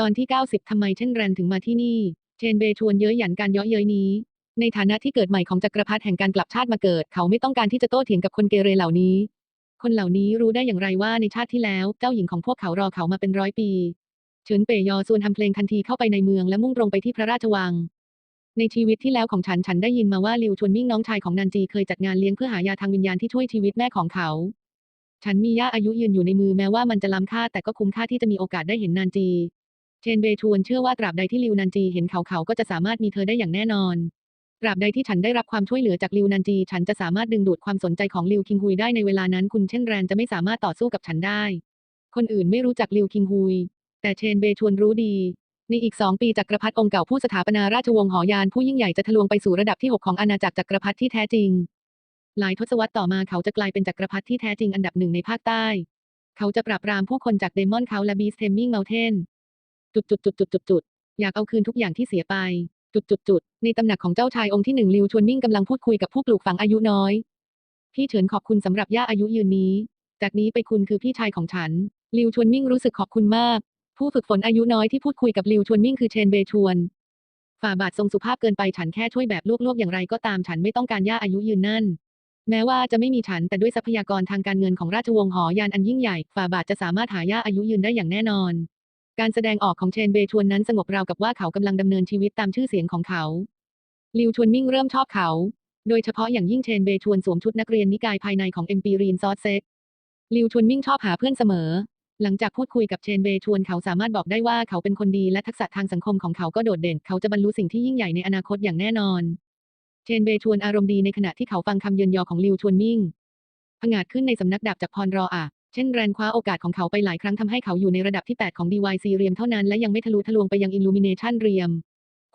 ตอนที่ 90 ทำไมเช่นแรนถึงมาที่นี่ เชนเบย์ชวนเย้ยหยันการเยาะเย้ยนี้ ในฐานะที่เกิดใหม่ของจักรพรรดิแห่งการกลับชาติมาเกิด เขาไม่ต้องการที่จะโต้เถียงกับคนเกเรเหล่านี้ คนเหล่านี้รู้ได้อย่างไรว่าในชาติที่แล้ว เจ้าหญิงของพวกเขารอเขามาเป็นร้อยปีเฉินเปยยอส่วนทำเพลงทันทีเข้าไปในเมืองและมุ่งตรงไปที่พระราชวัง ในชีวิตที่แล้วของฉันฉันได้ยินมาว่าลิวชวนมิ่งน้องชายของนันจีเคยจัดงานเลี้ยงเพื่อหายาทางวิญญาณที่ช่วยชีวิตแม่ของเขาฉันมีย่าอายุยืนอยู่ในมือแม้ว่ามันจะล้ำค่าแต่ก็คุ้มค่าที่จะมีโอกาสได้เห็นนันจี เชนเบชวนเชื่อว่าตราบใดที่ลิวนันจีเห็นเขาเขาก็จะสามารถมีเธอได้อย่างแน่นอนตราบใดที่ฉันได้รับความช่วยเหลือจากลิวนันจี ฉันจะสามารถดึงดูดความสนใจของลิวคิงฮุยได้ในเวลานั้น คุณเช่นแรนจะไม่สามารถต่อสู้กับฉันได้ คนอื่นไม่รู้จักลิวคิงฮุย แต่เชนเบชวนรู้ดีในอีกสองปีจักรพรรดิองค์เก่าผู้สถาปนาราชวงศ์หอยานผู้ยิ่งใหญ่จะทะลวงไปสู่ระดับที่ 6 ของอาณาจักรจักรพรรดิที่แท้จริง หลายทศวรรษต่อมาเขาจะกลายเป็นจักรพรรดิที่แท้จริงอันดับหนึ่งในภาคใต้ เขาจะปราบปรามผู้คนจากเดมอนเขาและบีสเทมมิงเมลเทน จุดจุดจุดจุดจุดจุดอยากเอาคืนทุกอย่างที่เสียไป จุดจุดจุดในตำหนักของเจ้าชายองค์ที่หนึ่งลิวชวนมิ่งกำลังพูดคุยกับผู้ปลูกฝังอายุน้อย พี่เฉินขอบคุณสำหรับย่าอายุยืนนี้ จากนี้ไปคุณคือพี่ชายของฉัน ลิวชวนมิ่งรู้สึกขอบคุณมาก ผู้ฝึกฝนอายุน้อยที่พูดคุยกับลิวชวนมิ่งคือเชนเบชวน ฝ่าบาททรงสุภาพเกินไปฉันแค่ช่วยแบบลวกๆอย่างไรก็ตามฉันไม่ต้องการย่าอายุยืนนั่นแม้ว่าจะไม่มีฉันแต่ด้วยทรัพยากรทางการเงินของราชวงศ์หอยานอันยิ่งใหญ่ ฝ่าบาทจะสามารถหาย่าอายุยืนได้อย่างแน่นอน การแสดงออกของเชนเบชวนนั้นสงบราวกับว่าเขากำลังดำเนินชีวิตตามชื่อเสียงของเขา ลิวชวนมิ่งเริ่มชอบเขา โดยเฉพาะอย่างยิ่งเชนเบชวนสวมชุดนักเรียนนิกายภายในของเอ็มปีรีนซอสเซกลิวชวนมิ่งชอบหาเพื่อนเสมอ หลังจากพูดคุยกับเชนเบชวนเขาสามารถบอกได้ว่าเขาเป็นคนดีและทักษะทางสังคมของเขาก็โดดเด่น เขาจะบรรลุสิ่งที่ยิ่งใหญ่ในอนาคตอย่างแน่นอน เชนเบชวนอารมณ์ดีในขณะที่เขาฟังคำเยินยอของลิวชวนมิ่งผงาดขึ้นในสำนักดาบจากพรรออะ เช่นแรนคว้าโอกาสของเขาไปหลายครั้งทำให้เขาอยู่ในระดับที่ 8 ของ DYC เรียมเท่านั้นและยังไม่ทะลุทะลวงไปยัง Illumination เรียม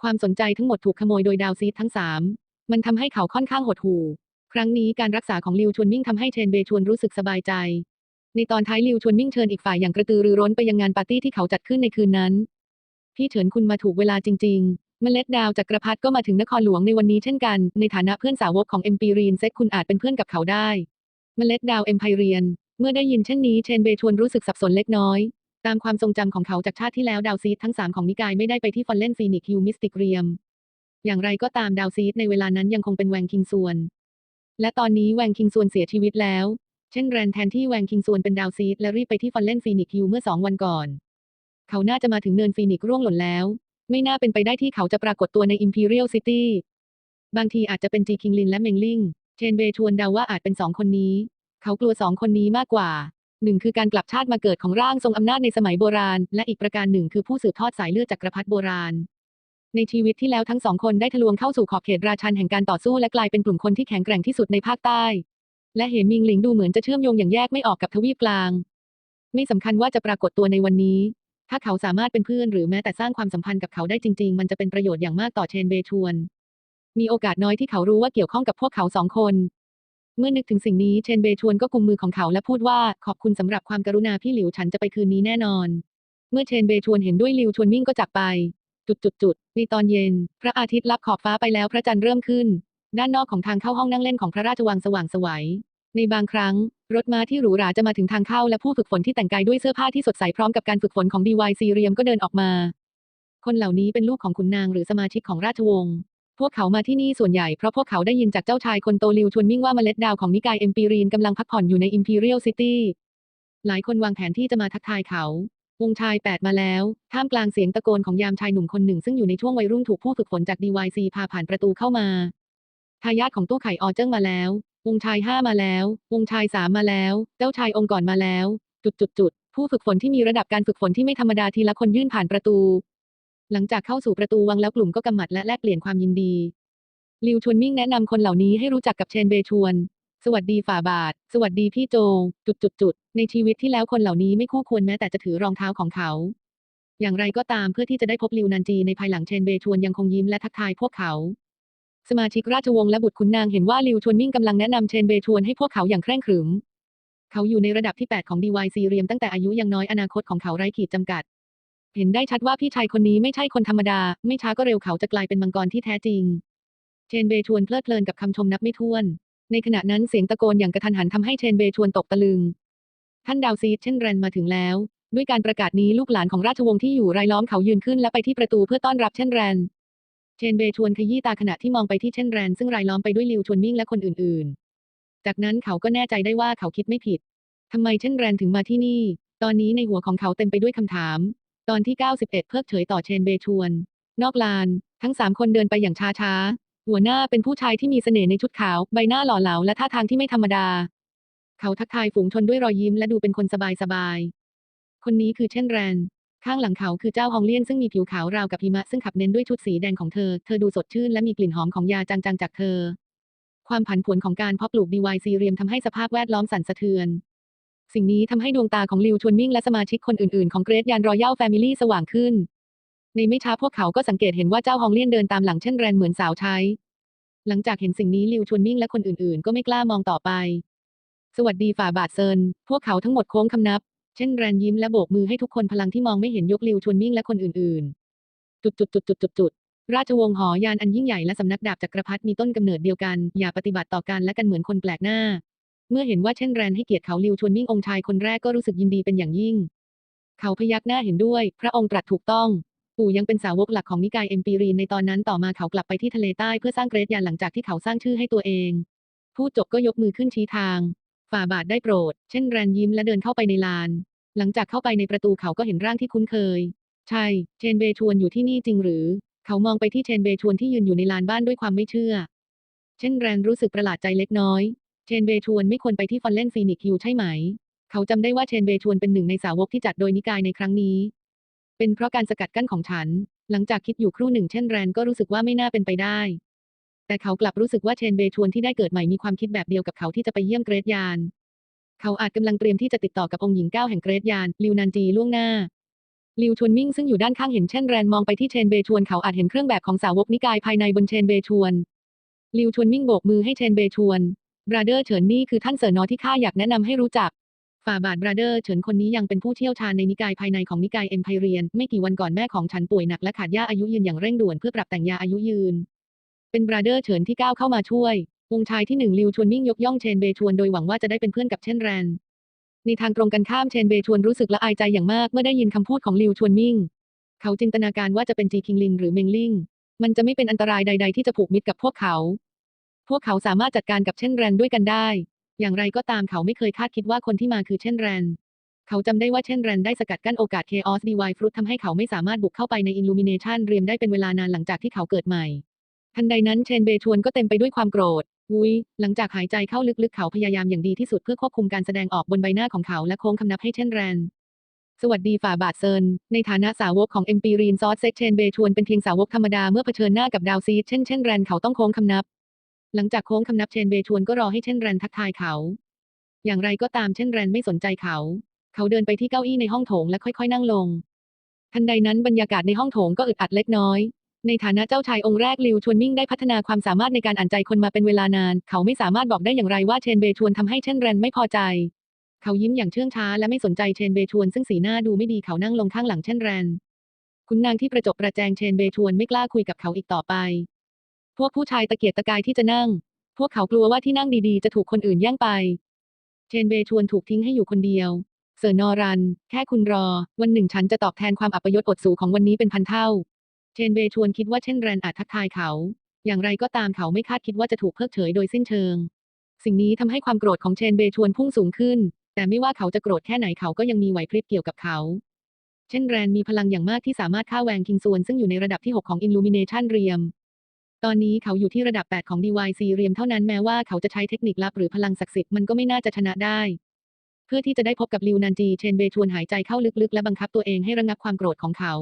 ความสนใจทั้งหมดถูกขโมยโดยดาวซีดทั้ง 3 มันทำให้เขาค่อนข้างหดหู่ ครั้งนี้การรักษาของลิวชวนมิ่งทำให้เชนเบชวนรู้สึกสบายใจ ในตอนท้ายลิวชวนมิ่งเชิญอีกฝ่ายอย่างกระตือรือร้นไปยังงานปาร์ตี้ที่เขาจัดขึ้นในคืนนั้น พี่เฉินคุณมาถูกเวลาจริง ๆเมล็ดดาวจักรพรรดิก็มาถึงนครหลวงในวันนี้เช่นกัน ในฐานะเพื่อนสาวกของเอ็มปีรียนเซ็คุณอาจเป็นเพื่อนกับเขาได้ เมล็ดดาวเอ็มไพเรียน เมื่อได้ยินเช่นนี้เชนเบชวนรู้สึกสับสนเล็กน้อย ตามความทรงจำของเขาจากชาติที่แล้วดาวซีดทั้ง3ของนิกายไม่ได้ไปที่ฟอนเลนฟีนิกฮิวมิสติกเรียม อย่างไรก็ตามดาวซีดในเวลานั้นยังคงเป็นแวงคิงซวน และตอนนี้แวงคิงซวนเสียชีวิตแล้ว เช่นแรนแทนที่แวงคิงซวนเป็นดาวซีดและรีบไปที่ฟอนเลนฟีนิกฮิวเมื่อสองวันก่อน เขาน่าจะมาถึงเนินฟีนิกร่วงหล่นแล้ว ไม่น่าเป็นไปได้ที่เขาจะปรากฏตัวใน Imperial City บางทีอาจจะเป็นจีคิงลินและเมงลิงเชนเบชวนเดาว่าอาจเป็นสองคนนี้ เขากลัวสองคนนี้มากกว่าหนึ่งคือการกลับชาติมาเกิดของร่างทรงอำนาจในสมัยโบราณ และอีกประการหนึ่งคือผู้สืบทอดสายเลือดจักรพรรดิโบราณ ในชีวิตที่แล้วทั้งสองคนได้ทะลวงเข้าสู่ขอบเขตราชันแห่งการต่อสู้และกลายเป็นกลุ่มคนที่แข็งแกร่งที่สุดในภาคใต้ และเหมิงหลิงดูเหมือนจะเชื่อมโยงอย่างแยกไม่ออกกับทวีปกลาง ไม่สำคัญว่าจะปรากฏตัวในวันนี้ ถ้าเขาสามารถเป็นเพื่อนหรือแม้แต่สร้างความสัมพันธ์กับเขาได้จริง ๆ มันจะเป็นประโยชน์อย่างมากต่อเชนเบชวน มีโอกาสน้อยที่เขารู้ว่าเกี่ยวข้องกับพวกเขาสองคน เมื่อนึกถึงสิ่งนี้เชนเบชวนก็กุมมือของเขาและพูดว่าขอบคุณสำหรับความกรุณาพี่หลิวฉันจะไปคืนนี้แน่นอน เมื่อเชนเบชวนเห็นด้วยหลิวชวนมิ่งก็จากไป จุดจุดจุดในตอนเย็น พระอาทิตย์ลับขอบฟ้าไปแล้วพระจันทร์เริ่มขึ้น ด้านนอกของทางเข้าห้องนั่งเล่นของพระราชวังสว่างสวัยในบางครั้ง รถม้าที่หรูหราจะมาถึงทางเข้าและผู้ฝึกฝนที่แต่งกายด้วยเสื้อผ้าที่สดใสพร้อมกับการฝึกฝนของ DYC เรียมก็เดินออกมา คนเหล่านี้เป็นลูกของขุนนางหรือสมาชิกของราชวงศ์ พวกเขามาที่นี่ส่วนใหญ่เพราะพวกเขาได้ยินจากเจ้าชายคนโตลิวชวนมิ่งว่าเมล็ดดาวของนิกายเอ็มปีรีนกำลังพักผ่อนอยู่ใน Imperial City หลายคนวางแผนที่จะมาทักทายเขาวงชายแปดมาแล้ว ท่ามกลางเสียงตะโกนของยามชายหนุ่มคนหนึ่งซึ่งอยู่ในช่วงวัยรุ่นถูกผู้ฝึกฝนจาก DYC พาผ่านประตูเข้ามา ทายาทของตู้ไข่ออเจิ้งมาแล้ว วงชายห้ามาแล้ว วงชายสามมาแล้ว เจ้าชายองค์ก่อนมาแล้ว จุดจุดจุดผู้ฝึกฝนที่มีระดับการฝึกฝนที่ไม่ธรรมดาทีละคนยื่นผ่านประตู หลังจากเข้าสู่ประตูวังแล้วกลุ่มก็กำหมัดและแลกเปลี่ยนความยินดี ลิวชวนมิ่งแนะนำคนเหล่านี้ให้รู้จักกับเชนเบชวน สวัสดีฝ่าบาท สวัสดีพี่โจ จุดจุดจุดในชีวิตที่แล้วคนเหล่านี้ไม่คู่ควรแม้แต่จะถือรองเท้าของเขา อย่างไรก็ตามเพื่อที่จะได้พบลิวนันจีในภายหลังเชนเบชวนยังคงยิ้มและทักทายพวกเขา สมาชิกราชวงศ์และบุตรขุนนางเห็นว่าลิวชวนมิ่งกำลังแนะนำเชนเบชวนให้พวกเขาอย่างเคร่งขรึม เขาอยู่ในระดับที่ 8 ของ DYC เรียมตั้งแต่อายุยังน้อยอนาคตของเขาไร้ขีดจำกัด เห็นได้ชัดว่าพี่ชายคนนี้ไม่ใช่คนธรรมดา ไม่ช้าก็เร็วเขาจะกลายเป็นมังกรที่แท้จริง เชนเบชวนเพลิดเพลินกับคำชมนับไม่ถ้วน ในขณะนั้นเสียงตะโกนอย่างกระทันหันทำให้เชนเบชวนตกตะลึง ท่านดาวซีดเช่นแรนมาถึงแล้ว ด้วยการประกาศนี้ลูกหลานของราชวงศ์ที่อยู่รายล้อมเขายืนขึ้นและไปที่ประตูเพื่อต้อนรับเช่นแรน เชนเบย์ชวนขยี้ตาขณะที่มองไปที่เช่นแรนซึ่งรายล้อมไปด้วยลิวชวนมิ่งและคนอื่นๆ จากนั้นเขาก็แน่ใจได้ว่าเขาคิดไม่ผิดทำไมเช่นแรนถึงมาที่นี่ ตอนนี้ในหัวของเขาเต็มไปด้วยคำถาม ตอนที่ 91 เพิกเฉยต่อเชนเบชวน นอกลาน ทั้งสามคนเดินไปอย่างช้าๆ หัวหน้าเป็นผู้ชายที่มีเสน่ห์ในชุดขาว ใบหน้าหล่อเหลาและท่าทางที่ไม่ธรรมดา เขาทักทายฝูงชนด้วยรอยยิ้มและดูเป็นคนสบายๆ คนนี้คือเช่นแรน ข้างหลังเขาคือเจ้าฮองเลี่ยนซึ่งมีผิวขาวราวกับหิมะซึ่งขับเน้นด้วยชุดสีแดงของเธอ เธอดูสดชื่นและมีกลิ่นหอมของยาจางๆจากเธอ ความผันผวนของการเพาะปลูกดีวายซีเรียมทำให้สภาพแวดล้อมสั่นสะเทือน สิ่งนี้ทำให้ดวงตาของลิวชวนมิ่งและสมาชิกคนอื่นๆของเกรทยานรอยัลแฟมิลี่สว่างขึ้น ในไม่ช้าพวกเขาก็สังเกตเห็นว่าเจ้าฮองเลี่ยนเดินตามหลังเช่นแรนเหมือนสาวใช้ หลังจากเห็นสิ่งนี้ลิวชวนมิ่งและคนอื่นๆ ก็ไม่กล้ามองต่อไป สวัสดีฝ่าบาทเซิน พวกเขาทั้งหมดโค้งคำนับ เช่นแรนยิ้มและโบกมือให้ทุกคนพลังที่มองไม่เห็นยกลิวชวนมิ่งและคนอื่นๆ จุดจุดจุดจุดจุดจุดราชวงศ์หอยานอันยิ่งใหญ่และสำนักดาบจักรพรรดิมีต้นกำเนิดเดียวกัน อย่าปฏิบัติต่อกันและกันเหมือนคนแปลกหน้า เมื่อเห็นว่าเช่นแรนให้เกียรติเขาลิวชวนมิ่งองค์ชายคนแรกก็รู้สึกยินดีเป็นอย่างยิ่ง เขาพยักหน้าเห็นด้วย พระองค์ตรัสถูกต้อง ปู่ยังเป็นสาวกหลักของนิกายเอมปีรีนในตอนนั้นต่อมาเขากลับไปที่ทะเลใต้เพื่อสร้างเกรดยานหลังจากที่เขาสร้างชื่อให้ตัวเองพูดจบก็ยกมือขึ้นชี้ทาง ฝ่าบาทได้โปรด เช่นแรนยิ้มและเดินเข้าไปในลาน หลังจากเข้าไปในประตูเขาก็เห็นร่างที่คุ้นเคย ใช่ เชนเบชวนอยู่ที่นี่จริงหรือ เขามองไปที่เชนเบชวนที่ยืนอยู่ในลานบ้านด้วยความไม่เชื่อ เช่นแรนรู้สึกประหลาดใจเล็กน้อย เชนเบชวนไม่ควรไปที่ฟอนเลนฟีนิกซ์ฮิลใช่ไหม เขาจำได้ว่าเชนเบชวนเป็นหนึ่งในสาวกที่จัดโดยนิกายในครั้งนี้ เป็นเพราะการสกัดกั้นของฉัน หลังจากคิดอยู่ครู่หนึ่งเช่นแรนก็รู้สึกว่าไม่น่าเป็นไปได้ แต่เขากลับรู้สึกว่าเชนเบชวนที่ได้เกิดใหม่มีความคิดแบบเดียวกับเขาที่จะไปเยี่ยมเกรดยาน เขาอาจกำลังเตรียมที่จะติดต่อกับองค์หญิงเก้าแห่งเกรดยาน ลิวนันจีล่วงหน้าลิวชวนมิ่งซึ่งอยู่ด้านข้างเห็นเช่นแรนมองไปที่เชนเบชวนเขาอาจเห็นเครื่องแบบของสาวกนิกายภายในบนเชนเบชวนลิวชวนมิ่งโบกมือให้เชนเบชวน บราเดอร์เฉินนี่คือท่านเสอนอที่ข้าอยากแนะนำให้รู้จักฝ่าบาทบราเดอร์เฉินคนนี้ยังเป็นผู้เชี่ยวชาญในนิกายภายในของนิกายเอ็มไพเรียน ไม่กี่วันก่อนแม่ของฉันป่วยหนักและขาดยาอายุยืนอย่างเร่งด่วนเพื่อปรับแต่งยาอายุยืน เป็นบราเดอร์เฉินที่ก้าวเข้ามาช่วยวงชายที่หนึ่งลิวชวนมิ่งยกย่องเชนเบชวนโดยหวังว่าจะได้เป็นเพื่อนกับเช่นแรนในทางตรงกันข้ามเชนเบชวนรู้สึกละอายใจอย่างมากเมื่อได้ยินคำพูดของลิวชวนมิ่ง เขาจินตนาการว่าจะเป็นจีคิงลิงหรือเมงลิง มันจะไม่เป็นอันตรายใด ๆ ที่จะผูกมิตรกับพวกเขา พวกเขาสามารถจัดการกับเช่นแรนด้วยกันได้ อย่างไรก็ตามเขาไม่เคยคาดคิดว่าคนที่มาคือเช่นแรน เขาจำได้ว่าเช่นแรนได้สกัดกั้นโอกาส Chaos DY Fruit ทำให้เขาไม่สามารถบุกเข้าไปใน Illumination เรียมได้เป็นเวลานานหลังจากที่เขาเกิดใหม่ ทันใดนั้นเชนเบชวนก็เต็มไปด้วยความโกรธอุ้ยหลังจากหายใจเข้าลึกๆ เขาพยายามอย่างดีที่สุดเพื่อควบคุมการแสดงออกบนใบหน้าของเขาและโค้งคำนับให้เช่นแรน สวัสดีฝ่าบาทเซิน ในฐานะสาวกของเอ็มปีรีนซอสเซ็กเชนเบชวนเป็นเพียงสาวกธรรมดาเมื่อเผชิญหน้ากับดาวซีดเช่นเช่นแรนเขาต้องโค้งคำนับ หลังจากโค้งคำนับเชนเบชวนก็รอให้เช่นแรนทักทายเขา อย่างไรก็ตามเช่นแรนไม่สนใจเขา เขาเดินไปที่เก้าอี้ในห้องโถงและค่อยๆ นั่งลง ทันใดนั้นบรรยากาศในห้องโถงก็อึดอัดเล็กน้อย ในฐานะเจ้าชายองค์แรกลิวชวนมิ่งได้พัฒนาความสามารถในการอ่านใจคนมาเป็นเวลานาน เขาไม่สามารถบอกได้อย่างไรว่าเชนเบชวนทำให้เช่นแรนไม่พอใจ เขายิ้มอย่างเชื่องช้าและไม่สนใจเชนเบชวนซึ่งสีหน้าดูไม่ดีเขานั่งลงข้างหลังเช่นแรนคุณนางที่ประจบประแจงเชนเบชวนไม่กล้าคุยกับเขาอีกต่อไป พวกผู้ชายตะเกียกตะกายที่จะนั่ง พวกเขากลัวว่าที่นั่งดีๆ จะถูกคนอื่นแย่งไป เชนเบชวนถูกทิ้งให้อยู่คนเดียวเซอร์นอรัน แค่คุณรอ วันหนึ่งฉันจะตอบแทนความอัปยศอดสูของวันนี้เป็นพันเท่า เชนเบชวนคิดว่าเช่นแรนอาจทักทายเขา อย่างไรก็ตามเขาไม่คาดคิดว่าจะถูกเพิกเฉยโดยสิ้นเชิง สิ่งนี้ทำให้ความโกรธของเชนเบชวนพุ่งสูงขึ้น แต่ไม่ว่าเขาจะโกรธแค่ไหนเขาก็ยังมีไหวพริบเกี่ยวกับเขาเช่นแรนมีพลังอย่างมากที่สามารถฆ่าแวงคิงซวนซึ่งอยู่ในระดับที่ 6 ของ Illumination เรียม ตอนนี้เขาอยู่ที่ระดับ 8 ของ DYC เรียมเท่านั้นแม้ว่าเขาจะใช้เทคนิคลับหรือพลังศักดิ์สิทธิ์มันก็ไม่น่าจะชนะได้ เพื่อที่จะได้พบกับลิวนันจีเชนเบชวนหายใจเข้าลึกๆ และบังคับตัวเองให้ระงับความโกรธของเขา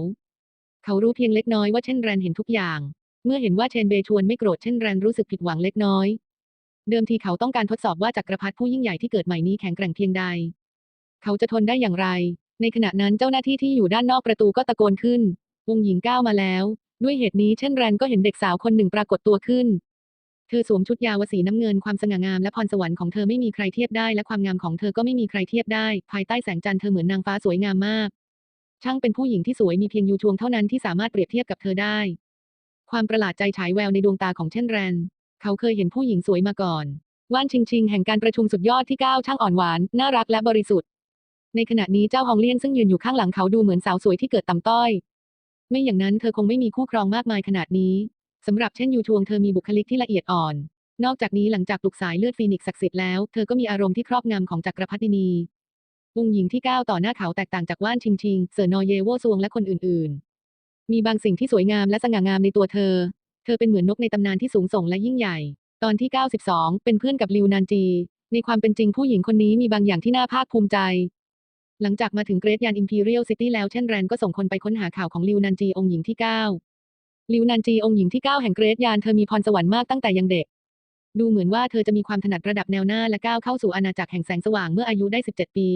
เขารู้เพียงเล็กน้อยว่าเช่นแรนเห็นทุกอย่าง เมื่อเห็นว่าเชนเบชวนไม่โกรธเช่นแรนรู้สึกผิดหวังเล็กน้อย เดิมทีเขาต้องการทดสอบว่าจักรพรรดิผู้ยิ่งใหญ่ที่เกิดใหม่นี้แข็งแกร่งเพียงใด เขาจะทนได้อย่างไร ในขณะนั้นเจ้าหน้าที่ที่อยู่ด้านนอกประตูก็ตะโกนขึ้นวงหญิงก้าวมาแล้ว ด้วยเหตุนี้เช่นแรนก็เห็นเด็กสาวคนหนึ่งปรากฏตัวขึ้น เธอสวมชุดยาวสีน้ำเงินความสง่างามและพรสวรรค์ของเธอไม่มีใครเทียบได้และความงามของเธอก็ไม่มีใครเทียบได้ ภายใต้แสงจันทร์เธอเหมือนนางฟ้าสวยงามมาก ช่างเป็นผู้หญิงที่สวยมีเพียงยูชวงเท่านั้นที่สามารถเปรียบเทียบกับเธอได้ ความประหลาดใจฉายแววในดวงตาของเช่นแรน เขาเคยเห็นผู้หญิงสวยมาก่อนว่านชิงชิงแห่งการประชุมสุดยอดที่ก้าวช่างอ่อนหวานน่ารักและบริสุทธิ์ในขณะนี้เจ้าฮองเลียนซึ่งยืนอยู่ข้างหลังเขาดูเหมือนสาวสวยที่เกิดต่ำต้อย ไม่อย่างนั้นเธอคงไม่มีคู่ครองมากมายขนาดนี้สำหรับเช่นยูชวงเธอมีบุคลิกที่ละเอียดอ่อน นอกจากนี้หลังจากปลุกสายเลือดฟีนิกซ์ศักดิ์สิทธิ์แล้วเธอก็มีอารมณ์ที่ครอบงำของจักรพรรดินีองหญิงที่ก้าวต่อหน้าเขาแตกต่างจากว่านชิงชิงเสอนอเยโวซวงและคนอื่นๆ มีบางสิ่งที่สวยงามและสง่างามในตัวเธอ เธอเป็นเหมือนนกในตำนานที่สูงส่งและยิ่งใหญ่ ตอนที่ 92 เป็นเพื่อนกับลิวนานจี ในความเป็นจริงผู้หญิงคนนี้มีบางอย่างที่น่าภาคภูมิใจ หลังจากมาถึงเกรทยานอิมพีเรียลซิตี้แล้วเช่นแรนก็ส่งคนไปค้นหาข่าวของลิวนันจีองค์หญิงที่ 9 ลิวนันจีองค์หญิงที่ 9 แห่งเกรทยานเธอมีพรสวรรค์มากตั้งแต่ยังเด็ก ดูเหมือนว่าเธอจะมีความถนัดระดับแนวหน้าและก้าวเข้าสู่อาณาจักรแห่งแสงสว่างเมื่ออายุได้ 17 ปี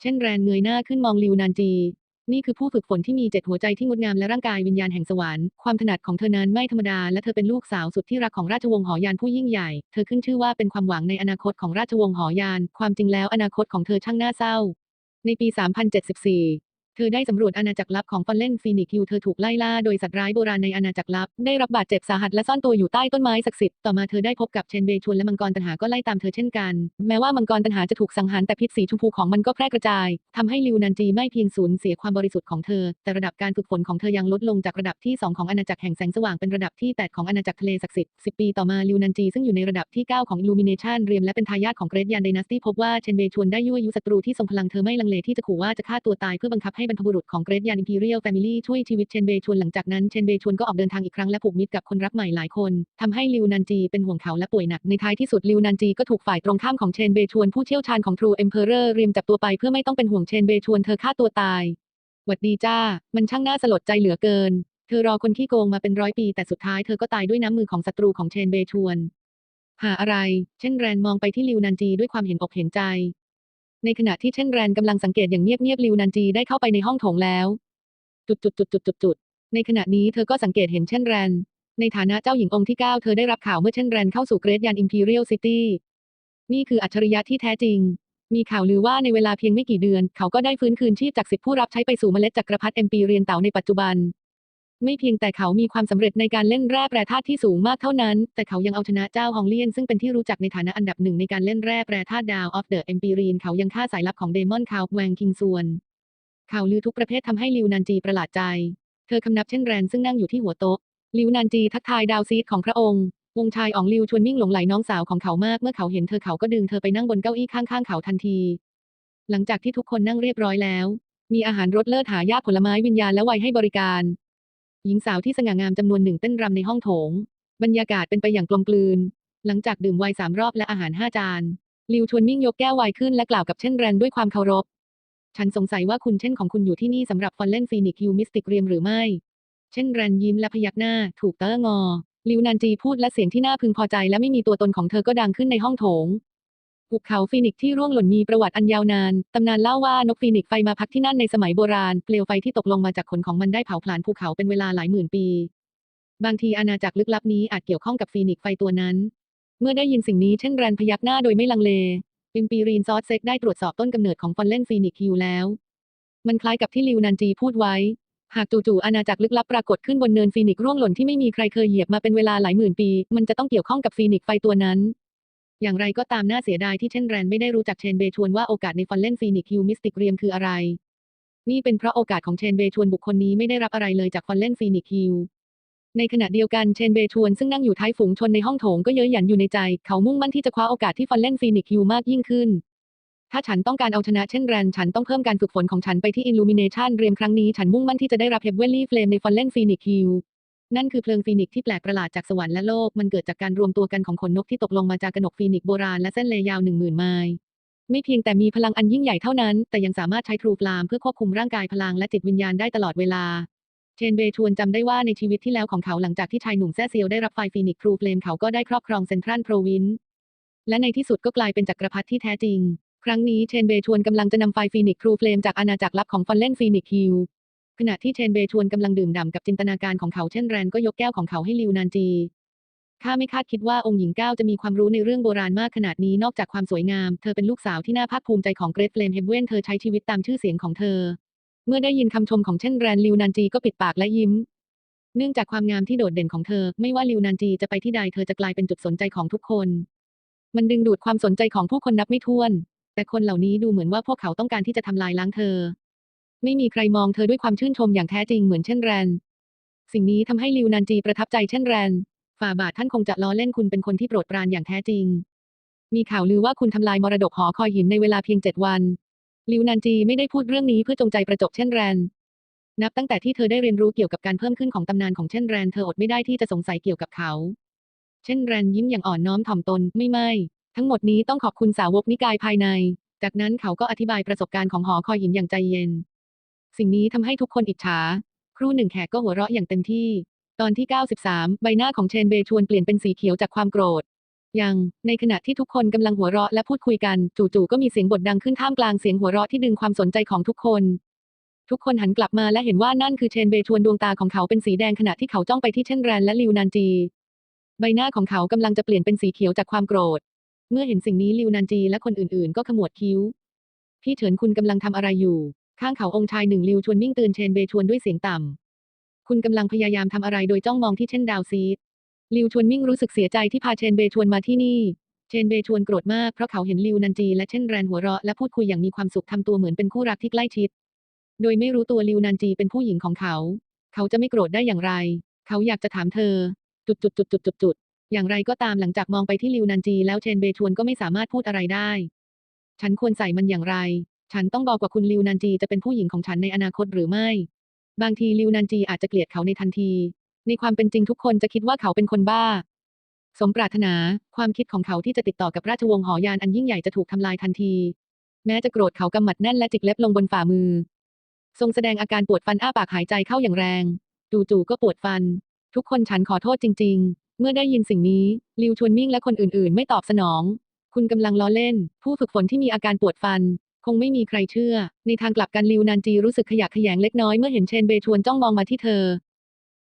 เช่นแรนเงยหน้าขึ้นมองลิวนันจี นี่คือผู้ฝึกฝนที่มีเจ็ดหัวใจที่งดงามและร่างกายวิญญาณแห่งสวรรค์ความถนัดของเธอนั้นไม่ธรรมดาและเธอเป็นลูกสาวสุดที่รักของราชวงศ์หอยานผู้ยิ่งใหญ่ เธอขึ้นชื่อว่าเป็นความหวังในอนาคตของราชวงศ์หอยาน ความจริงแล้วอนาคตของเธอช่างน่าเศร้า ในปี 3074 เธอได้สำรวจอาณาจักรลับของฟอนเล่นฟีนิกซ์ยูเธอถูกไล่ล่าโดยสัตว์ร้ายโบราณในอาณาจักรลับ ได้รับบาดเจ็บสาหัสและซ่อนตัวอยู่ใต้ต้นไม้ศักดิ์สิทธิ์ ต่อมาเธอได้พบกับเชนเบชวนและมังกรตันหาก็ไล่ตามเธอเช่นกัน แม้ว่ามังกรตันหาจะถูกสังหารแต่พิษสีชมพูของมันก็แพร่กระจายทำให้ลิวนันจีไม่เพียงสูญเสียความบริสุทธิ์ของเธอ แต่ระดับการฝึกฝนของเธอยังลดลงจากระดับที่ 2 ของอาณาจักรแห่งแสงสว่างเป็นระดับที่ 8 ของอาณาจักรทะเลศักดิ์สิทธิ์10 ปีต่อมาลิวนันจีซึ่งอยู่ในระดับที่ 9 ของ Illumination เรียมและเป็นทายาทของเกรดยานไดนาสตี้พบว่าเชนเบชวนได้ยั่วยุศัตรูที่ทรงพลังเธอไม่ลังเลที่จะขู่ว่าจะฆ่าตัวตายเพื่อบังคับให้บรรพบุรุษของเกรดยาน Imperial Family ช่วยชีวิตเชนเบชวนหลังจากนั้นเชนเบชวนก็ออกเดินทางอีกครั้งและผูกมิตรกับคนรักใหม่หลายคนทำให้ลิวนันจีเป็นห่วงเขาและป่วยหนักในท้ายที่สุดลิวนันจีก็ถูกฝ่ายตรงข้ามของเชนเบชวนผู้เชี่ยวชาญของ True Emperor เรียมจับตัวไปเพื่อไม่ต้องเป็นห่วงเชนเบชวนเธอฆ่าตัวตายหวัดดีจ้า มันช่างน่าสลดใจเหลือเกิน เธอรอคนขี้โกงมาเป็นร้อยปีแต่สุดท้ายเธอก็ตายด้วยน้ำมือของศัตรูของเชนเบชวน หาอะไร เช่นแรนมองไปที่ลิวนันจีด้วยความเห็นอกเห็นใจ ในขณะที่เช่นแรนกำลังสังเกตอย่างเงียบๆลิวนันจีได้เข้าไปในห้องโถงแล้ว จุดจุดจุดจุดจุดจุดในขณะนี้เธอก็สังเกตเห็นเช่นแรน ในฐานะเจ้าหญิงองค์ที่ 9 เธอได้รับข่าวเมื่อเช่นแรนเข้าสู่เกรดยานอิมพีเรียลซิตี้นี่คืออัจฉริยะที่แท้จริง มีข่าวลือว่าในเวลาเพียงไม่กี่เดือน เขาก็ได้ฟื้นคืนชีพจากสิทธิผู้รับใช้ไปสู่เมล็ดจักรพรรดิเอ็มปีเรียนเต่าในปัจจุบัน ไม่เพียงแต่เขามีความสำเร็จในการเล่นแร่แปรธาตุที่สูงมากเท่านั้น แต่เขายังเอาชนะเจ้าฮองเลียนซึ่งเป็นที่รู้จักในฐานะอันดับหนึ่งในการเล่นแร่แปรธาตุดาวออฟเดอะเอ็มปีเรียนเขายังฆ่าสายลับของเดมอนคาวแวงคิงซวนข่าวลือทุกประเภททำให้ลิวนันจีประหลาดใจ เธอคำนับเช่นแรนซึ่งนั่งอยู่ที่หัวโต๊ะลิวนันจีทักทายดาวซีดของพระองค์ วงชายอ๋องลิวชวนมิ่งหลงไหลน้องสาวของเขามาก เมื่อเขาเห็นเธอเขาก็ดึงเธอไปนั่งบนเก้าอี้ข้างๆเขาทันที หลังจากที่ทุกคนนั่งเรียบร้อยแล้ว มีอาหารรสเลิศหายากผลไม้วิญญาณและไวให้บริการ หญิงสาวที่สง่างามจำนวนหนึ่งเต้นรำในห้องโถง บรรยากาศเป็นไปอย่างกลมกลืน หลังจากดื่มไวน์สามรอบและอาหารห้าจานลิวชวนมิ่งยกแก้วไวน์ขึ้นและกล่าวกับเช่นแรนด้วยความเคารพ ฉันสงสัยว่าคุณเช่นของคุณอยู่ที่นี่สำหรับฟอนเล่นฟีนิกยูมิสติกเรียมหรือไม่ เช่นแรนยิ้มและพยักหน้า ถูกเตอร์งอลิวนันจีพูดและเสียงที่น่าพึงพอใจและไม่มีตัวตนของเธอก็ดังขึ้นในห้องโถง ภูเขาฟีนิกซ์ที่ร่วงหล่นมีประวัติอันยาวนาน ตำนานเล่าว่านกฟีนิกซ์ไฟมาพักที่นั่นในสมัยโบราณ เปลวไฟที่ตกลงมาจากขนของมันได้เผาผลาญภูเขาเป็นเวลาหลายหมื่นปี บางทีอาณาจักรลึกลับนี้อาจเกี่ยวข้องกับฟีนิกซ์ไฟตัวนั้น เมื่อได้ยินสิ่งนี้เช่นแรนพยักหน้าโดยไม่ลังเลอิมปีรีนซอสเซ็กได้ตรวจสอบต้นกำเนิดของฟอนเล่นฟีนิกซ์ฮิวแล้ว มันคล้ายกับที่ลิวนันจีพูดไว้ หากจู่ๆอาณาจักรลึกลับปรากฏขึ้นบนเนินฟีนิกซ์ร่วงหล่นที่ไม่มีใครเคยเหยียบมาเป็นเวลาหลายหมื่นปี มันจะต้องเกี่ยวข้องกับฟีนิกซ์ไฟตัวนั้น อย่างไรก็ตามน่าเสียดายที่เช่นแรนไม่ได้รู้จักเชนเบชวนว่าโอกาสในฟอนเล่นฟีนิกฮิวมิสติกเรียมคืออะไร นี่เป็นเพราะโอกาสของเชนเบชวนบุคคลนี้ไม่ได้รับอะไรเลยจากฟอนเล่นฟีนิกฮิวในขณะเดียวกันเชนเบชวนซึ่งนั่งอยู่ท้ายฝูงชนในห้องโถงก็เย้ยหยันอยู่ในใจ เขามุ่งมั่นที่จะคว้าโอกาสที่ฟอนเล่นฟีนิกฮิวมากยิ่งขึ้น ถ้าฉันต้องการเอาชนะเช่นแรนฉันต้องเพิ่มการฝึกฝนของฉันไปที่ Illumination เรียมครั้งนี้ฉันมุ่งมั่นที่จะได้รับเฮเวลลี่เฟลมในฟอนเล่นฟีนิกฮิล นั่นคือเพลิงฟีนิกซ์ที่แปลกประหลาดจากสวรรค์และโลก มันเกิดจากการรวมตัวกันของขนนกที่ตกลงมาจากกนกฟีนิกซ์โบราณและเส้นเลยยาวหนึ่งหมื่นไมล์ ไม่เพียงแต่มีพลังอันยิ่งใหญ่เท่านั้น แต่ยังสามารถใช้ทรูฟลามเพื่อควบคุมร่างกายพลังและจิตวิญญาณได้ตลอดเวลา เชนเบชวนจำได้ว่าในชีวิตที่แล้วของเขาหลังจากที่ชายหนุ่มแซ่เซียวได้รับไฟฟีนิกซ์ทรูเฟลมเขาก็ได้ครอบครองเซนทรัลโปรวินและในที่สุดก็กลายเป็นจักรพรรดิที่แท้จริง ครั้งนี้เชนเบชวนกำลังจะนำไฟฟีนิกซ์ทรูเฟลมจากอาณาจักรลับของฟอนเล่นฟีนิกซ์ฮิล ขณะที่เชนเบชวนกำลังดื่มด่ำกับจินตนาการของเขาเช่นแรนก็ยกแก้วของเขาให้ลิวนานจีข้าไม่คาดคิดว่าองค์หญิงก้าวจะมีความรู้ในเรื่องโบราณมากขนาดนี้นอกจากความสวยงาม เธอเป็นลูกสาวที่น่าภาคภูมิใจของเกรทเฟลมเฮเวนเธอใช้ชีวิตตามชื่อเสียงของเธอ เมื่อได้ยินคำชมของเช่นแรนลิวนานจีก็ปิดปากและยิ้ม เนื่องจากความงามที่โดดเด่นของเธอ ไม่ว่าลิวนานจีจะไปที่ใดเธอจะกลายเป็นจุดสนใจของทุกคน มันดึงดูดความสนใจของผู้คนนับไม่ถ้วน แต่คนเหล่านี้ดูเหมือนว่าพวกเขาต้องการที่จะทำลายล้างเธอ ไม่มีใครมองเธอด้วยความชื่นชมอย่างแท้จริงเหมือนเช่นแรน สิ่งนี้ทำให้ลิวนันจีประทับใจเช่นแรน ฝ่าบาทท่านคงจะล้อเล่นคุณเป็นคนที่โปรดปรานอย่างแท้จริง มีข่าวลือว่าคุณทำลายมรดกหอคอยหินในเวลาเพียงเจ็ดวัน ลิวนันจีไม่ได้พูดเรื่องนี้เพื่อจงใจประจบเช่นแรน นับตั้งแต่ที่เธอได้เรียนรู้เกี่ยวกับการเพิ่มขึ้นของตำนานของเช่นแรนเธออดไม่ได้ที่จะสงสัยเกี่ยวกับเขา เช่นแรนยิ้มอย่างอ่อนน้อมถ่อมตนไม่ไม่ทั้งหมดนี้ต้องขอบคุณสาวกนิกายภายใน จากนั้นเขาก็อธิบายประสบการณ์ของหอคอยหินอย่างใจเย็น สิ่งนี้ทำให้ทุกคนอิจฉา ครู่หนึ่งแขกก็หัวเราะอย่างเต็มที่ ตอนที่ 93 ใบหน้าของเชนเบชวนเปลี่ยนเป็นสีเขียวจากความโกรธ ยัง ในขณะที่ทุกคนกำลังหัวเราะและพูดคุยกัน จู่ๆก็มีเสียงบทดังขึ้นท่ามกลางเสียงหัวเราะที่ดึงความสนใจของทุกคน ทุกคนหันกลับมาและเห็นว่านั่นคือเชนเบชวนดวงตาของเขาเป็นสีแดงขณะที่เขาจ้องไปที่เช่นแรนและลิวนันจี ใบหน้าของเขากำลังจะเปลี่ยนเป็นสีเขียวจากความโกรธ เมื่อเห็นสิ่งนี้ลิวนันจีและคนอื่นๆ ก็ขมวดคิ้วพี่เฉินคุณกำลังทำอะไรอยู่ ข้างเขาองค์ชายหนึ่งลิวชวนมิ่งตือนเชนเบชวนด้วยเสียงต่ำ คุณกำลังพยายามทำอะไรโดยจ้องมองที่เช่นดาวซีดลิวชวนมิ่งรู้สึกเสียใจที่พาเชนเบชวนมาที่นี่ เชนเบชวนโกรธมากเพราะเขาเห็นลิวนันจีและเช่นแรนหัวเราะและพูดคุยอย่างมีความสุขทำตัวเหมือนเป็นคู่รักที่ใกล้ชิด โดยไม่รู้ตัวลิวนันจีเป็นผู้หญิงของเขา เขาจะไม่โกรธได้อย่างไร เขาอยากจะถามเธอ จุดจุดจุดจุดจุดจุดอย่างไรก็ตามหลังจากมองไปที่ลิวนันจีแล้วเชนเบชวนก็ไม่สามารถพูดอะไรได้ ฉันควรใส่มันอย่างไร ฉันต้องบอกว่าคุณลิวนันจีจะเป็นผู้หญิงของฉันในอนาคตหรือไม่ บางทีลิวนันจีอาจจะเกลียดเขาในทันที ในความเป็นจริงทุกคนจะคิดว่าเขาเป็นคนบ้า สมปรารถนา ความคิดของเขาที่จะติดต่อกับราชวงศ์หอยานอันยิ่งใหญ่จะถูกทำลายทันที แม้จะโกรธเขากำหมัดแน่นและจิกเล็บลงบนฝ่ามือ ทรงแสดงอาการปวดฟันอ้าปากหายใจเข้าอย่างแรงจู่ๆก็ปวดฟัน ทุกคนฉันขอโทษจริง ๆ เมื่อได้ยินสิ่งนี้ลิวชวนมิ่งและคนอื่นๆ ไม่ตอบสนอง คุณกำลังล้อเล่น ผู้ฝึกฝนที่มีอาการปวดฟัน คงไม่มีใครเชื่อ ในทางกลับกันลิวนันจีรู้สึกขยะแขยงเล็กน้อยเมื่อเห็นเชนเบชวนจ้องมองมาที่เธอ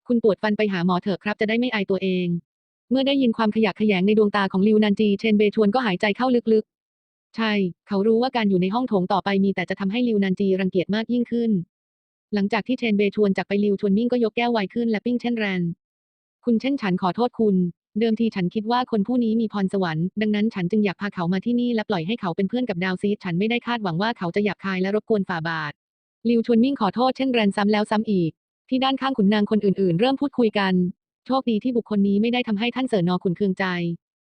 คุณปวดฟันไปหาหมอเถอะครับจะได้ไม่อายตัวเอง เมื่อได้ยินความขยะแขยงในดวงตาของลิวนันจี เชนเบชวนก็หายใจเข้าลึกๆ ใช่ เขารู้ว่าการอยู่ในห้องโถงต่อไปมีแต่จะทำให้ลิวนันจีรังเกียจมากยิ่งขึ้น หลังจากที่เชนเบชวนจากไปลิวชวนมิ่งก็ยกแก้วไวน์ขึ้นและปิ้งเช่นแรนคุณเช่นฉันขอโทษคุณ เดิมทีฉันคิดว่าคนผู้นี้มีพรสวรรค์ ดังนั้นฉันจึงอยากพาเขามาที่นี่และปล่อยให้เขาเป็นเพื่อนกับดาวซีดฉันไม่ได้คาดหวังว่าเขาจะหยาบคายและรบกวนฝ่าบาทลิวชวนมิ่งขอโทษเช่นแรนซ้ำแล้วซ้ำอีก ที่ด้านข้างขุนนางคนอื่นๆ เริ่มพูดคุยกัน โชคดีที่บุคคลนี้ไม่ได้ทำให้ท่านเสนอขุนเคืองใจ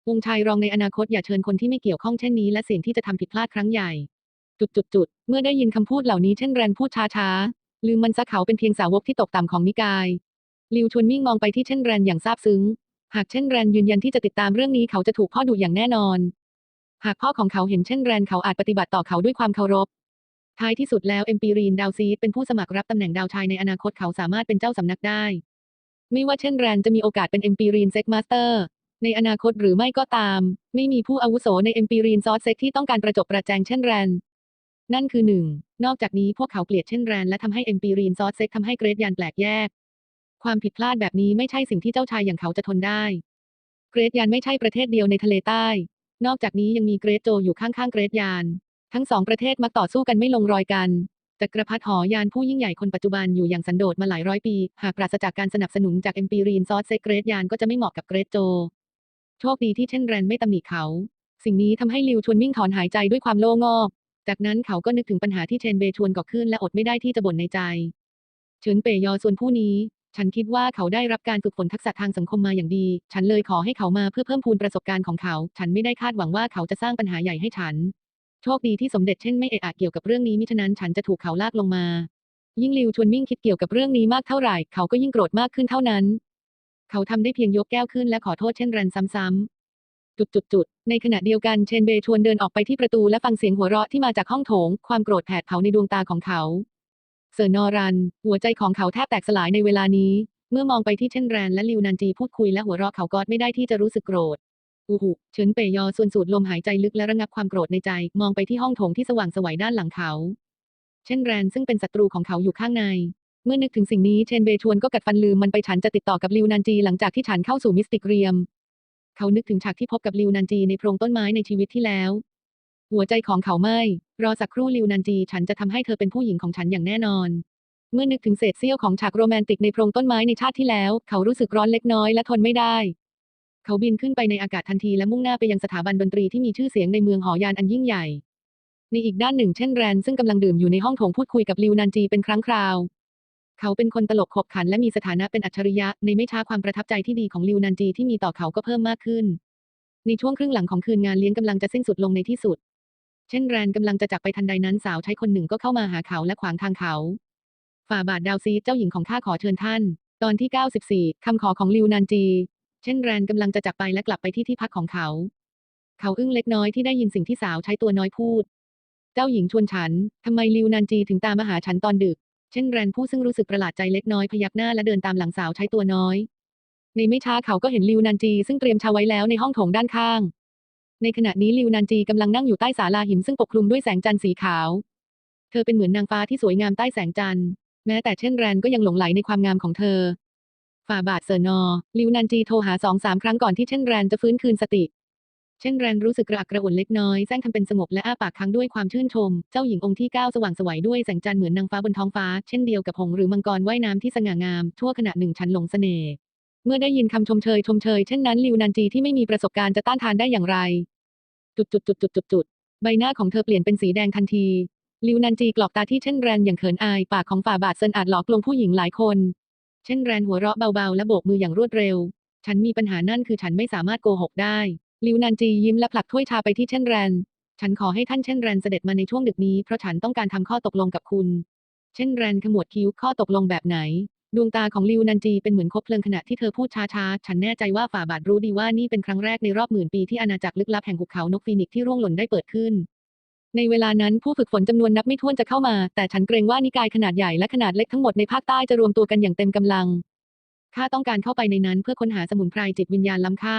วงชายรองในอนาคตอย่าเชิญคนที่ไม่เกี่ยวข้องเช่นนี้และเสี่ยงที่จะทำผิดพลาดครั้งใหญ่ จุดจุดจุดๆๆเมื่อได้ยินคำพูดเหล่านี้เช่นแรนพูดช้าๆลืมมันซะเขาเป็นเพียงสาวกที่ตกต่ำของนิกายลิวชวนมิ่งมองไปที่เช่นแรนอย่างซาบซึ้ง หากเช่นแรนยืนยันที่จะติดตามเรื่องนี้เขาจะถูกพ่อดุอย่างแน่นอน หากพ่อของเขาเห็นเช่นแรนเขาอาจปฏิบัติต่อเขาด้วยความเคารพ ท้ายที่สุดแล้วเอ็มปีรีนดาวซีดเป็นผู้สมัครรับตำแหน่งดาวชายในอนาคตเขาสามารถเป็นเจ้าสำนักได้ ไม่ว่าเช่นแรนจะมีโอกาสเป็นเอ็มปีรีนเซ็กมาสเตอร์ในอนาคตหรือไม่ก็ตาม ไม่มีผู้อาวุโสในเอ็มปีรีนซอสเซ็กที่ต้องการประจบประแจงเช่นแรนนั่นคือหนึ่ง นอกจากนี้พวกเขาเกลียดเช่นแรนและทำให้เอ็มปีรีนซอสเซ็กทำให้เกรดยานแปลกแยก ความผิดพลาดแบบนี้ไม่ใช่สิ่งที่เจ้าชายอย่างเขาจะทนได้ เกรดยานไม่ใช่ประเทศเดียวในทะเลใต้ นอกจากนี้ยังมีเกรดโจอยู่ข้างๆเกรดยาน ทั้งสองประเทศมักต่อสู้กันไม่ลงรอยกันจักรพรรดิหอยานผู้ยิ่งใหญ่คนปัจจุบันอยู่อย่างสันโดษมาหลายร้อยปี หากปราศจากการสนับสนุนจากเอ็มปีรีนซอสเซกเกรดยานก็จะไม่เหมาะกับเกรดโจ โชคดีที่เช่นแรนไม่ตำหนิเขา สิ่งนี้ทำให้ลิวชวนมิ่งถอนหายใจด้วยความโล่งอก จากนั้นเขาก็นึกถึงปัญหาที่เชนเบชวนก่อขึ้นและอดไม่ได้ที่จะบ่นในใจเฉินเปยยอส่วนผู้นี้ ฉันคิดว่าเขาได้รับการฝึกฝนทักษะทางสังคมมาอย่างดี ฉันเลยขอให้เขามาเพื่อเพิ่มพูนประสบการณ์ของเขา ฉันไม่ได้คาดหวังว่าเขาจะสร้างปัญหาใหญ่ให้ฉัน โชคดีที่สมเด็จเช่นไม่เอะอะเกี่ยวกับเรื่องนี้มิฉะนั้นฉันจะถูกเขาลากลงมา ยิ่งลิวชวนมิ่งคิดเกี่ยวกับเรื่องนี้มากเท่าไหร่ เขาก็ยิ่งโกรธมากขึ้นเท่านั้น เขาทำได้เพียงยกแก้วขึ้นและขอโทษเช่นแรนซ้ำๆจุดจุดจุดๆๆในขณะเดียวกันเชนเบชวนเดินออกไปที่ประตูและฟังเสียงหัวเราะที่มาจากห้องโถง ความโกรธแผดเผาในดวงตาของเขา เซอร์นอรัน หัวใจของเขาแทบแตกสลายในเวลานี้ เมื่อมองไปที่เช่นแรนและลิวนันจีพูดคุยและหัวเราะเขากอดไม่ได้ที่จะรู้สึกโกรธอูหุเฉินเปยยอส่วนสูดลมหายใจลึกและระงับความโกรธในใจ มองไปที่ห้องโถงที่สว่างสวัยด้านหลังเขา เช่นแรนซึ่งเป็นศัตรูของเขาอยู่ข้างใน เมื่อนึกถึงสิ่งนี้เชนเบชวนก็กัดฟันลืมมันไปฉันจะติดต่อกับลิวนันจีหลังจากที่ฉันเข้าสู่มิสติกเรียม เขานึกถึงฉากที่พบกับลิวนันจีในโพรงต้นไม้ในชีวิตที่แล้ว หัวใจของเขาไม่ รอสักครู่ลิวนันจี ฉันจะทำให้เธอเป็นผู้หญิงของฉันอย่างแน่นอน เมื่อนึกถึงเศษเสี้ยวของฉากโรแมนติกในโพรงต้นไม้ในชาติที่แล้ว เขารู้สึกร้อนเล็กน้อยและทนไม่ได้ เขาบินขึ้นไปในอากาศทันทีและมุ่งหน้าไปยังสถาบันดนตรีที่มีชื่อเสียงในเมืองหอยานอันยิ่งใหญ่ ในอีกด้านหนึ่งเช่นแรนซึ่งกำลังดื่มอยู่ในห้องโถงพูดคุยกับลิวนันจีเป็นครั้งคราว เขาเป็นคนตลกขบขันและมีสถานะเป็นอัจฉริยะ ในไม่ช้าความประทับใจที่ดีของลิวนันจีที่มีต่อเขาก็เพิ่มมากขึ้น ในช่วงครึ่งหลังของคืนงานเลี้ยงกำลังจะสิ้นสุดลงในที่สุด เช่นแรนกำลังจะจากไปทันใดนั้นสาวใช้คนหนึ่งก็เข้ามาหาเขาและขวางทางเขา ฝ่าบาทดาวซีดเจ้าหญิงของข้าขอเชิญท่าน ตอนที่ 94 คำขอของลิวนันจี เช่นแรนกำลังจะจากไปและกลับไปที่ที่พักของเขา เขาอึ้งเล็กน้อยที่ได้ยินสิ่งที่สาวใช้ตัวน้อยพูด เจ้าหญิงชวนฉันทำไมลิวนันจีถึงตามมาหาฉันตอนดึก เช่นแรนผู้ซึ่งรู้สึกประหลาดใจเล็กน้อยพยักหน้าและเดินตามหลังสาวใช้ตัวน้อยในไม่ช้าเขาก็เห็นลิวนันจีซึ่งเตรียมชาไว้แล้วในห้องโถงด้านข้าง ในขณะนี้ลิวนันจีกำลังนั่งอยู่ใต้ศาลาหินซึ่งปกคลุมด้วยแสงจันทร์สีขาว เธอเป็นเหมือนนางฟ้าที่สวยงามใต้แสงจันทร์ แม้แต่เช่นแรนก็ยังหลงไหลในความงามของเธอ ฝ่าบาทเซอร์นอลิวนันจีโทรหาสองสามครั้งก่อนที่เช่นแรนจะฟื้นคืนสติ เช่นแรนรู้สึกกระอักกระอ่วนเล็กน้อยแซงทำเป็นสงบและอ้าปากค้างด้วยความชื่นชม เจ้าหญิงองค์ที่เก้าสว่างสวยด้วยแสงจันทร์เหมือนนางฟ้าบนท้องฟ้า เช่นเดียวกับหงส์หรือมังกรว่ายน้ำที่สง่างามชั่วขณะหนึ่งฉันหลงเสน่ห์ เมื่อได้ยินคำชมเชยชมเชยเช่นนั้นลิวนันจีที่ไม่มีประสบการณ์จะต้านทานได้อย่างไร จุดจุดจุดจุดจุดจุดใบหน้าของเธอเปลี่ยนเป็นสีแดงทันที ลิวนันจีกรอกตาที่เช่นแรนอย่างเขินอายปากของฝ่าบาทเซินอาจหลอกลวงผู้หญิงหลายคน เช่นแรนหัวเราะเบาๆและโบกมืออย่างรวดเร็ว ฉันมีปัญหานั่นคือฉันไม่สามารถโกหกได้ ลิวนันจียิ้มและผลักถ้วยชาไปที่เช่นแรน ฉันขอให้ท่านเช่นแรนเสด็จมาในช่วงดึกนี้เพราะฉันต้องการทำข้อตกลงกับคุณ เช่นแรนขมวดคิ้วข้อตกลงแบบไหน ดวงตาของลิวนันจีเป็นเหมือนคบเพลิงขณะที่เธอพูดช้าๆ ฉันแน่ใจว่าฝ่าบาทรู้ดีว่านี่เป็นครั้งแรกในรอบหมื่นปีที่อาณาจักรลึกลับแห่งหุบเขานกฟีนิกซ์ที่ร่วงหล่นได้เปิดขึ้น ในเวลานั้นผู้ฝึกฝนจำนวนนับไม่ถ้วนจะเข้ามา แต่ฉันเกรงว่านิกายขนาดใหญ่และขนาดเล็กทั้งหมดในภาคใต้จะรวมตัวกันอย่างเต็มกำลัง ข้าต้องการเข้าไปในนั้นเพื่อค้นหาสมุนไพรจิตวิญญาณล้ำค่า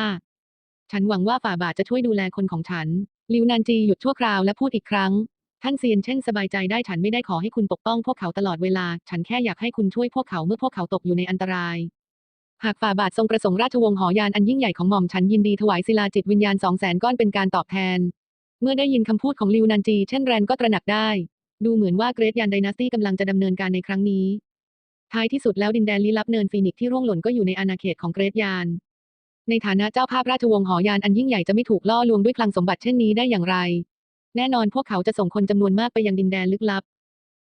ฉันหวังว่าฝ่าบาทจะช่วยดูแลคนของฉัน ลิวนันจีหยุดชั่วคราวและพูดอีกครั้ง ท่านเซียนเช่นสบายใจได้ฉันไม่ได้ขอให้คุณปกป้องพวกเขาตลอดเวลา ฉันแค่อยากให้คุณช่วยพวกเขาเมื่อพวกเขาตกอยู่ในอันตราย หากฝ่าบาททรงประสงค์ราชวงศ์หอยานอันยิ่งใหญ่ของหม่อมฉันยินดีถวายศิลาจิตวิญญาณสองแสนก้อนเป็นการตอบแทน เมื่อได้ยินคำพูดของลิวนันจีเช่นแรนก็ตระหนักได้ ดูเหมือนว่าเกรทยานไดนาสตี้กำลังจะดำเนินการในครั้งนี้ ท้ายที่สุดแล้วดินแดนลี้ลับเนินฟีนิกซ์ที่ร่วงหล่นก็อยู่ในอาณาเขตของเกรทยาน ในฐานะเจ้าภาพราชวงศ์หอยานอันยิ่งใหญ่จะไม่ถูกล่อลวงด้วยคลังสมบัติเช่นนี้ได้อย่างไร แน่นอนพวกเขาจะส่งคนจำนวนมากไปยังดินแดนลึกลับ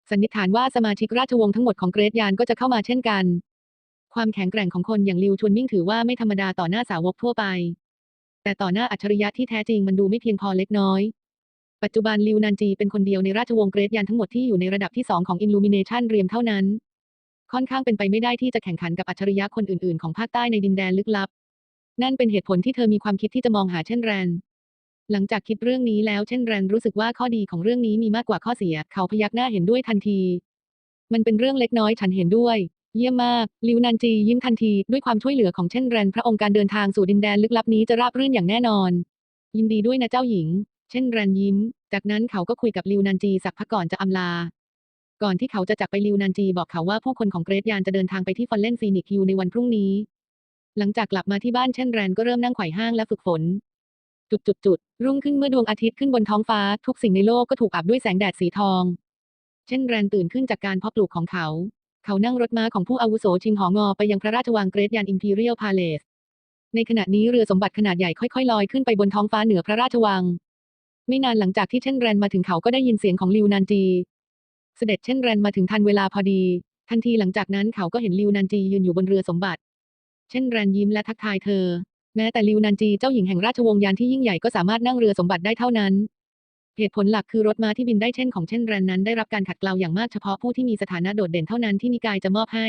สันนิษฐานว่าสมาชิกราชวงศ์ทั้งหมดของเกรทยานก็จะเข้ามาเช่นกัน ความแข็งแกร่งของคนอย่างลิวชวนมิ่งถือว่าไม่ธรรมดาต่อหน้าสาวกทั่วไป แต่ต่อหน้าอัจฉริยะที่แท้จริงมันดูไม่เพียงพอเล็กน้อย ปัจจุบันลิวนันจีเป็นคนเดียวในราชวงศ์เกรทยานทั้งหมดที่อยู่ในระดับที่สองของ Illumination เรียมเท่านั้น ค่อนข้างเป็นไปไม่ได้ที่จะแข่งขันกับอัจฉริยะคนอื่นๆ ของภาคใต้ในดินแดนลึกลับ นั่นเป็นเหตุผลที่เธอมีความคิดที่จะมองหาเช่นแรน หลังจากคิดเรื่องนี้แล้วเช่นแรนรู้สึกว่าข้อดีของเรื่องนี้มีมากกว่าข้อเสีย เขาพยักหน้าเห็นด้วยทันที มันเป็นเรื่องเล็กน้อยฉันเห็นด้วย เยี่ยมมาก ลิวนันจียิ้มทันทีด้วยความช่วยเหลือของเช่นแรนพระองค์การเดินทางสู่ดินแดนลึกลับนี้จะราบรื่นอย่างแน่นอน ยินดีด้วยนะเจ้าหญิง เช่นแรนยิ้ม จากนั้นเขาก็คุยกับลิวนันจีสักพักก่อนจะอำลา ก่อนที่เขาจะจากไปลิวนันจีบอกเขาว่าผู้คนของเกรทยานจะเดินทางไปที่ฟอนเลนฟีนิกซ์ยูในวันพรุ่งนี้ หลังจากกลับมาที่บ้านเช่นแรนก็เริ่มนั่งไขว่ห้างและฝึกฝน จุดจุดจุดรุ่งขึ้นเมื่อดวงอาทิตย์ขึ้นบนท้องฟ้า ทุกสิ่งในโลกก็ถูกอาบด้วยแสงแดดสีทอง เช่นแรนตื่นขึ้นจากการเพาะปลูกของเขา เขานั่งรถม้าของผู้อาวุโสชิงหองอไปยังพระราชวังเกรทยานอิมพีเรียลพาเลส ในขณะนี้เรือสมบัติขนาดใหญ่ค่อยๆลอยขึ้นไปบนท้องฟ้าเหนือพระราชวัง ไม่นานหลังจากที่เช่นแรนมาถึงเขาก็ได้ยินเสียงของลิวนันจี เสด็จเช่นแรนมาถึงทันเวลาพอดี ทันทีหลังจากนั้นเขาก็เห็นลิวนันจียืนอยู่บนเรือสมบัติ เช่นแรนยิ้มและทักทายเธอ แม้แต่ลิวนันจีเจ้าหญิงแห่งราชวงศ์ยานที่ยิ่งใหญ่ก็สามารถนั่งเรือสมบัติได้เท่านั้น เหตุผลหลักคือรถม้าที่บินได้เช่นของเช่นแรนนั้นได้รับการขัดเกลาอย่างมากเฉพาะผู้ที่มีสถานะโดดเด่นเท่านั้นที่นิกายจะมอบให้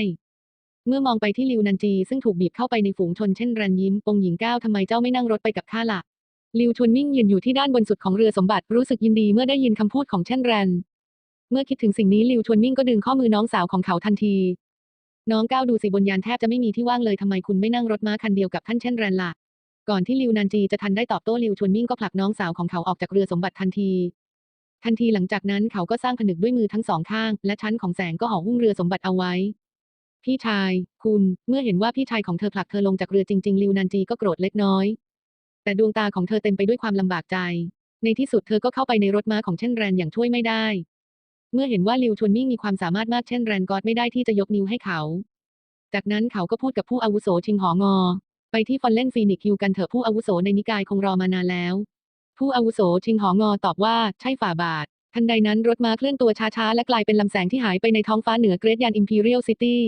เมื่อมองไปที่ลิวนันจีซึ่งถูกบีบเข้าไปในฝูงชนเช่นแรนยิ้มองหญิงก้าวทำไมเจ้าไม่นั่งรถไปกับข้าล่ะลิวชวนมิ่งยืนอยู่ที่ด้านบนสุดของเรือสมบัติรู้สึกยินดีเมื่อได้ยินคำพูดของเช่นแรน เมื่อคิดถึงสิ่งนี้ลิวชวนมิ่งก็ดึงข้อมือน้องสาวของเขาทันที น้องก้าวดูสิบนยานแทบจะไม่มีที่ว่างเลยทำไมคุณไม่นั่งรถม้าคันเดียวกับท่านเช่นแรนล่ะก่อนที่ลิวนันจีจะทันได้ตอบโต้ลิวชวนมิ่งก็ผลักน้องสาวของเขาออกจากเรือสมบัติทันที ทันทีหลังจากนั้นเขาก็สร้างผนึกด้วยมือทั้งสองข้าง และชั้นของแสงก็ห่อหุ้มเรือสมบัติเอาไว้ พี่ชาย คุณ เมื่อเห็นว่าพี่ชายของเธอผลักเธอลงจากเรือจริงๆลิวนันจีก็โกรธเล็กน้อย แต่ดวงตาของเธอเต็มไปด้วยความลำบากใจ ในที่สุดเธอก็เข้าไปในรถม้าของเช่นแรนอย่างช่วยไม่ได้ เมื่อเห็นว่าลิวชวนมิ่งมีความสามารถมากเช่นแรนกอดไม่ได้ที่จะยกนิ้วให้เขา จากนั้นเขาก็พูดกับผู้อาวุโสชิงหองอ ไปที่ฟอนเล่นฟีนิกฮิวกันเถอะผู้อาวุโสในนิกายคงรอมานานแล้ว ผู้อาวุโสชิงหองอตอบว่าใช่ฝ่าบาท ทันใดนั้นรถม้าเคลื่อนตัวช้าๆ และกลายเป็นลำแสงที่หายไปในท้องฟ้าเหนือเกรทยานอิมพีเรียลซิตี้